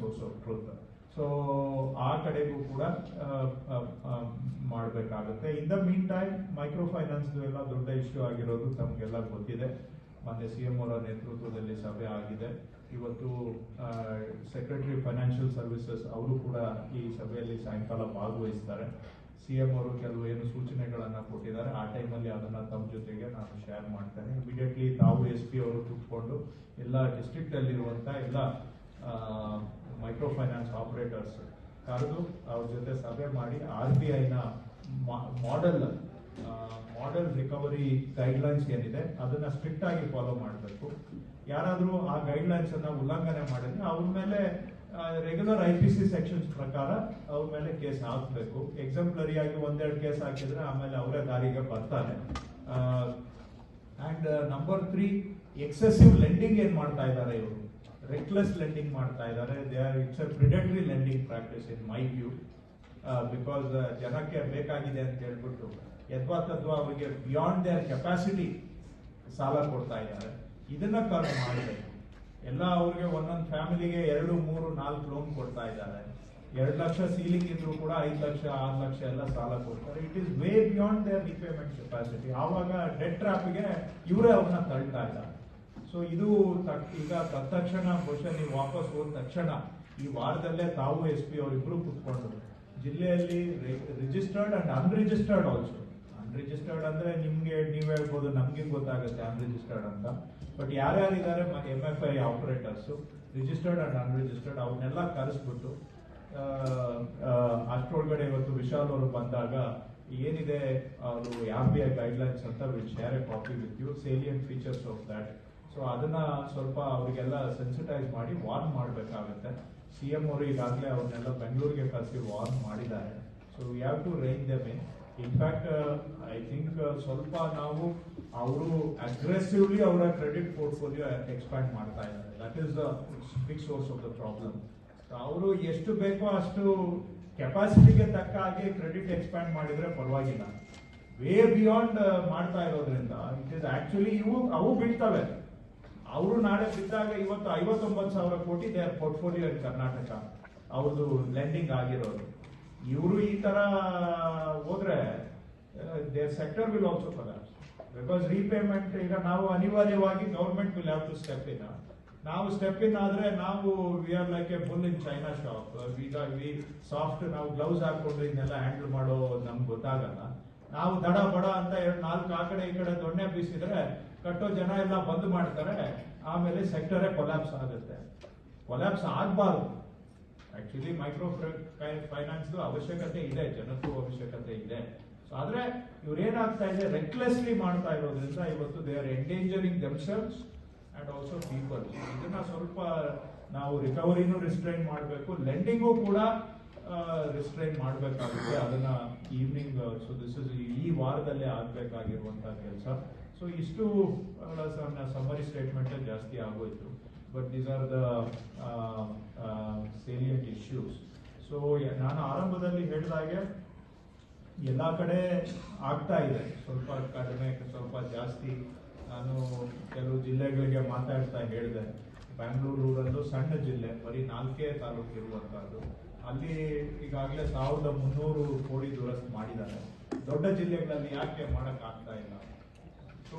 Source of truth so ಆ ಕಡೆಗೂ ಕೂಡ ಮಾಡಬೇಕಾಗುತ್ತೆ. In the mean time micro finance ಎಲ್ಲ ದೊಡ್ಡ ಇಶ್ಯೂ ಆಗಿರೋದು ತಮಗೆಲ್ಲ ಗೊತ್ತಿದೆ. ಮತ್ತೆ ಸಿ ಎಂ ಅವರ ನೇತೃತ್ವದಲ್ಲಿ ಸಭೆ ಆಗಿದೆ. ಇವತ್ತು ಸೆಕ್ರೆಟರಿ ಫೈನಾನ್ಷಿಯಲ್ ಸರ್ವಿಸಸ್ ಅವರು ಕೂಡ ಈ ಸಭೆಯಲ್ಲಿ ಸಾಯಂಕಾಲ ಭಾಗವಹಿಸ್ತಾರೆ. ಸಿ ಎಂ ಅವರು ಕೆಲವು ಏನು ಸೂಚನೆಗಳನ್ನು ಕೊಟ್ಟಿದ್ದಾರೆ. ಆ ಟೈಮಲ್ಲಿ ಅದನ್ನ ತಮ್ಮ ಜೊತೆಗೆ ನಾನು ಶೇರ್ ಮಾಡ್ತೇನೆ. ಇಮಿಡಿಯೇಟ್ಲಿ ತಾವು ಎಸ್ ಪಿ ಅವರು ಕೂತ್ಕೊಂಡು, ಎಲ್ಲ ಡಿಸ್ಟ್ರಿಕ್ಟಲ್ಲಿರುವಂಥ ಎಲ್ಲ ಮೈಕ್ರೋ ಫೈನಾನ್ಸ್ ಆಪರೇಟರ್ಸ್. ಕರೆದು ಅವ್ರ ಜೊತೆ ಸಭೆ ಮಾಡಿ ಆರ್ ಬಿ ಐನ ಮಾಡೆಲ್ ಮಾಡೆಲ್ ರಿಕವರಿ ಗೈಡ್ಲೈನ್ಸ್ ಏನಿದೆ, ಅದನ್ನ ಸ್ಟ್ರಿಕ್ಟ್ ಆಗಿ ಫಾಲೋ ಮಾಡಬೇಕು. ಯಾರಾದರೂ ಆ ಗೈಡ್ಲೈನ್ಸ್ ಅನ್ನ ಉಲ್ಲಂಘನೆ ಮಾಡಿದ್ರೆ ಅವ್ರ ಮೇಲೆ regular I P C sections ಪ್ರಕಾರ ಅವ್ರ ಮೇಲೆ ಕೇಸ್ ಹಾಕಬೇಕು. ಎಕ್ಸಾಂಪ್ಲರಿ ಆಗಿ ಒಂದೆರಡು ಕೇಸ್ ಹಾಕಿದ್ರೆ ಆಮೇಲೆ ಅವರೇ ದಾರಿಗೆ ಬರ್ತಾರೆ. And number three excessive lending ಏನ್ ಮಾಡ್ತಾ ಇದ್ದಾರೆ ಇವರು? ರೆಕ್ಲೆಸ್ ಲೆಂಡಿಂಗ್ ಮಾಡ್ತಾ ಇದ್ದಾರೆ. They are it's a predatory lending practice in my view because ಜನಕ್ಕೆ ಬೇಕಾಗಿದೆ ಅಂತ ಹೇಳ್ಬಿಟ್ಟು ಯದ್ವಾ ತದ್ವಾ ಅವರಿಗೆ ಬಿಯಾಂಡ್ ದೇರ್ ಕೆಪಾಸಿಟಿ ಸಾಲ ಕೊಡ್ತಾ ಇದ್ದಾರೆ. ಇದನ್ನ ಕರ್ವ್ ಮಾಡಬೇಕು. ಎಲ್ಲ ಅವ್ರಿಗೆ ಒಂದೊಂದು ಫ್ಯಾಮಿಲಿಗೆ ಎರಡು, ಮೂರು, ನಾಲ್ಕು ಲೋನ್ ಕೊಡ್ತಾ ಇದ್ದಾರೆ. ಎರಡು ಲಕ್ಷ ಸೀಲಿಂಗ್ ಇದ್ರು ಕೂಡ ಐದು ಲಕ್ಷ, ಆರು ಲಕ್ಷ ಎಲ್ಲ ಸಾಲ ಕೊಡ್ತಾರೆ. It is way beyond their repayment capacity ಆವಾಗ ಡೆಟ್ ಟ್ರಾಪ್ಗೆ ಇವರೇ ಅವ್ರನ್ನ ತಳ್ತಾ ಇದ್ದಾರೆ. ಸೊ ಇದು ಈಗ ತತ್ಕ್ಷಣ ಬಹುಶಃ ನೀವು ವಾಪಸ್ ಹೋದ ತಕ್ಷಣ ಈ ವಾರದಲ್ಲೇ ತಾವು ಎಸ್ ಪಿ ಅವರಿಬ್ರು ಕುತ್ಕೊಂಡು ಜಿಲ್ಲೆಯಲ್ಲಿ registered and unregistered also unregistered ಅಂದ್ರೆ ನಿಮ್ಗೆ ನೀವ್ ಹೇಳ್ಬೋದು, ನಮ್ಗೆ ಗೊತ್ತಾಗುತ್ತೆ ಅನ್ರಿಜಿಸ್ಟರ್ಡ್ ಅಂತ. But ಯಾರ್ಯಾರಿದ್ದಾರೆ M F I operators registered and unregistered ಅವನ್ನೆಲ್ಲ ಕರೆಸ್ಬಿಟ್ಟು ಅಷ್ಟ್ರೊಳಗಡೆ ಇವತ್ತು ವಿಶಾಲ್ ಅವರು ಬಂದಾಗ ಏನಿದೆ, ಅವರು ಆರ್ ಬಿ ಐ ಗೈಡ್ಲೈನ್ಸ್ ಅಂತ will share a copy with you salient features of that so ಅದನ್ನ ಸ್ವಲ್ಪ ಅವರಿಗೆಲ್ಲ ಸೆನ್ಸಿಟೈಸ್ ಮಾಡಿ ವಾರ್ನ್ ಮಾಡಬೇಕಾಗುತ್ತೆ. ಸಿ ಎಂ ಅವರು ಈಗಾಗಲೇ ಅವ್ರನ್ನೆಲ್ಲ ಬೆಂಗಳೂರಿಗೆ ಕರೆಸಿ ವಾರ್ನ್ ಮಾಡಿದ್ದಾರೆ. So we have to rein the main in fact I think ಸ್ವಲ್ಪ ನಾವು ಅವರು ಅಗ್ರೆಸಿವ್ಲಿ ಅವರ ಕ್ರೆಡಿಟ್ ಪೋರ್ಟ್ಫೋಲಿಯೋ ಎಕ್ಸ್ಪ್ಯಾಂಡ್ ಮಾಡ್ತಾ ಇದ್ದಾರೆ. That is the big source of the problem ಅವರು ಎಷ್ಟು ಬೇಕೋ ಅಷ್ಟು ಕೆಪಾಸಿಟಿಗೆ ತಕ್ಕ ಹಾಗೆ ಕ್ರೆಡಿಟ್ ಎಕ್ಸ್ಪ್ಯಾಂಡ್ ಮಾಡಿದ್ರೆ ಪರವಾಗಿಲ್ಲ. ವೇ ಬಿಯಾಂಡ್ ಮಾಡ್ತಾ ಇರೋದ್ರಿಂದ ಇಟ್ ಇಸ್ ಆಕ್ಚುಲಿ ಇವು, ಅವು ಬೀಳ್ತವೆ. ಅವರು ನಾಳೆ ಬಿದ್ದಾಗ ಇವತ್ತು ಐವತ್ತೊಂಬತ್ತು ಸಾವಿರ ಕೋಟಿ ದೇರ್ ಪೋರ್ಟ್ಫೋಲಿಯೋ ಇನ್ ಕರ್ನಾಟಕ ಅವ್ರದ್ದು ಲೆಂಡಿಂಗ್ ಆಗಿರೋದು. ಇವರು ಈ ತರ ಹೋದ್ರೆ there sector will also collapse because repayment ಈಗ ನಾವು ಅನಿವಾರ್ಯವಾಗಿ government will have to step in ನಾವು ಸ್ಟೆಪ್ ಇನ್ ಆದ್ರೆ ನಾವು we are like a bull in china shop ಈಗ ವಿ ಸಾಫ್ಟ್ ನಾವು ಗ್ಲೌಸ್ ಹಾಕೊಂಡು ಇದನ್ನೆಲ್ಲ ಹ್ಯಾಂಡಲ್ ಮಾಡೋ ನಮ್ಗೆ ಗೊತ್ತಾಗಲ್ಲ. ನಾವು ದಡ, ಬಡ ಅಂತ ಎರಡು ನಾಲ್ಕು ಆ ಕಡೆ ಈ ಕಡೆ ದೊಣ್ಣೆ ಬೀಸಿದ್ರೆ ಕಟ್ಟೋ ಜನ ಎಲ್ಲ ಬಂದ್ ಮಾಡ್ತಾರೆ, ಆಮೇಲೆ ಸೆಕ್ಟರೇ ಕೊಲ್ಯಾಪ್ಸ್ ಆಗುತ್ತೆ. ಕೊಲ್ಯಾಪ್ಸ್ ಆಗ್ಬಾರ್ದು. ಆಕ್ಚುಲಿ ಮೈಕ್ರೋ ಫೈನಾನ್ಸ್ ಅವಶ್ಯಕತೆ ಇದೆ, ಜನಕ್ಕೂ ಅವಶ್ಯಕತೆ ಇದೆ. ಸೊ ಆದ್ರೆ ಇವ್ರು ಏನಾಗ್ತಾ ಇದೆ ರೆಕ್ಲೆಸ್ಲಿ ಮಾಡ್ತಾ ಇರೋದ್ರಿಂದ ಇವತ್ತು they are endangering themselves and also people ಇದನ್ನ ಸ್ವಲ್ಪ ನಾವು ರಿಕವರಿನೂ ರಿಸ್ಟ್ರೈನ್ ಮಾಡಬೇಕು. ಲೆಂಡಿಂಗು ಕೂಡ ರಿಸ್ಟ್ರೈನ್ ಮಾಡಬೇಕಾಗುತ್ತೆ. ಅದನ್ನ ಈವ್ನಿಂಗ್ ಸೊ ದಿಸ್ ಇಸ್ ಈ ವಾರದಲ್ಲೇ ಆಗ್ಬೇಕಾಗಿರುವಂತಹ ಕೆಲಸ. ಸೊ ಇಷ್ಟು ಸಮರಿ ಸ್ಟೇಟ್ಮೆಂಟ್ ಜಾಸ್ತಿ ಆಗೋಯ್ತು. But these are the salient issues so ನಾನು ಆರಂಭದಲ್ಲಿ ಹೇಳಿದಾಗೆ ಎಲ್ಲ ಕಡೆ ಆಗ್ತಾ ಇದೆ. ಸ್ವಲ್ಪ ಕಡಿಮೆ, ಸ್ವಲ್ಪ ಜಾಸ್ತಿ. ನಾನು ಕೆಲವು ಜಿಲ್ಲೆಗಳಿಗೆ ಮಾತಾಡ್ತಾ ಹೇಳಿದೆ. ಬ್ಯಾಂಗ್ಳೂರು ಊರಲ್ಲು ಸಣ್ಣ ಜಿಲ್ಲೆ, ಬರೀ ನಾಲ್ಕೇ ತಾಲೂಕು ಇರುವಂತಹದ್ದು. ಅಲ್ಲಿ ಈಗಾಗಲೇ ಸಾವಿರದ ಮುನ್ನೂರು ಕೋಟಿ ದುರಸ್ತಿ ಮಾಡಿದ್ದಾರೆ. ದೊಡ್ಡ ಜಿಲ್ಲೆಗಳಲ್ಲಿ ಯಾಕೆ ಮಾಡಕ್ ಆಗ್ತಾ ಇಲ್ಲ? ಸೊ